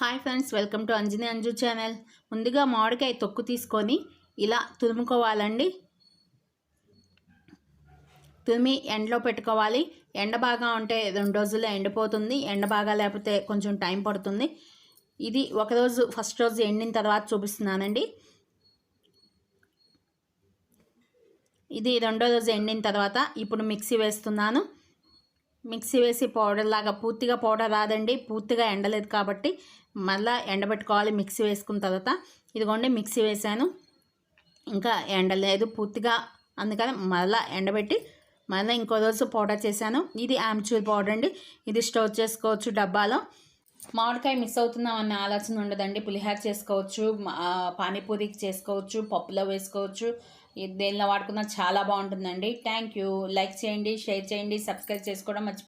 Hi friends welcome to Anjani Anju channel. ముందుగా మామిడికాయ తొక్కు తీసుకొని ఇలా తురుముకోవాలండి. తురిమి ఎండలో పెట్టుకోవాలి. ఎండ బాగా ఉంటే రెండు రోజుల్లో ఎండిపోతుంది. ఎండ బాగా లేకపోతే కొంచెం టైం పడుతుంది. ఇది ఒకరోజు ఫస్ట్ రోజు ఎండిన తర్వాత చూపిస్తున్నానండి. ఇది రెండో రోజు ఎండిన తర్వాత ఇప్పుడు మిక్సీ వేస్తున్నాను. మిక్సీ వేసి పౌడర్ లాగా పూర్తిగా పౌడర్ రాదండి పూర్తిగా ఎండలేదు కాబట్టి మళ్ళీ ఎండబెట్టుకోవాలి మిక్సీ వేసుకున్న తర్వాత. ఇదిగోండి మిక్సీ వేసాను. ఇంకా ఎండలేదు పూర్తిగా అందుకని మళ్ళీ ఎండబెట్టి మళ్ళీ ఇంకో రోజు పౌడర్ చేశాను. ఇది ఆమ్చూర్ పౌడర్ అండి. ఇది స్టోర్ చేసుకోవచ్చు డబ్బాలో. మామిడికాయ మిస్ అవుతున్నాం అనే ఆలోచన ఉండదండి. పులిహార చేసుకోవచ్చు పానీపూరికి చేసుకోవచ్చు పప్పులో వేసుకోవచ్చు. దేనిలో వాడుకున్నా చాలా బాగుంటుందండి. థ్యాంక్ యూ లైక్ చేయండి షేర్ చేయండి సబ్స్క్రైబ్ చేసుకోవడం మర్చిపో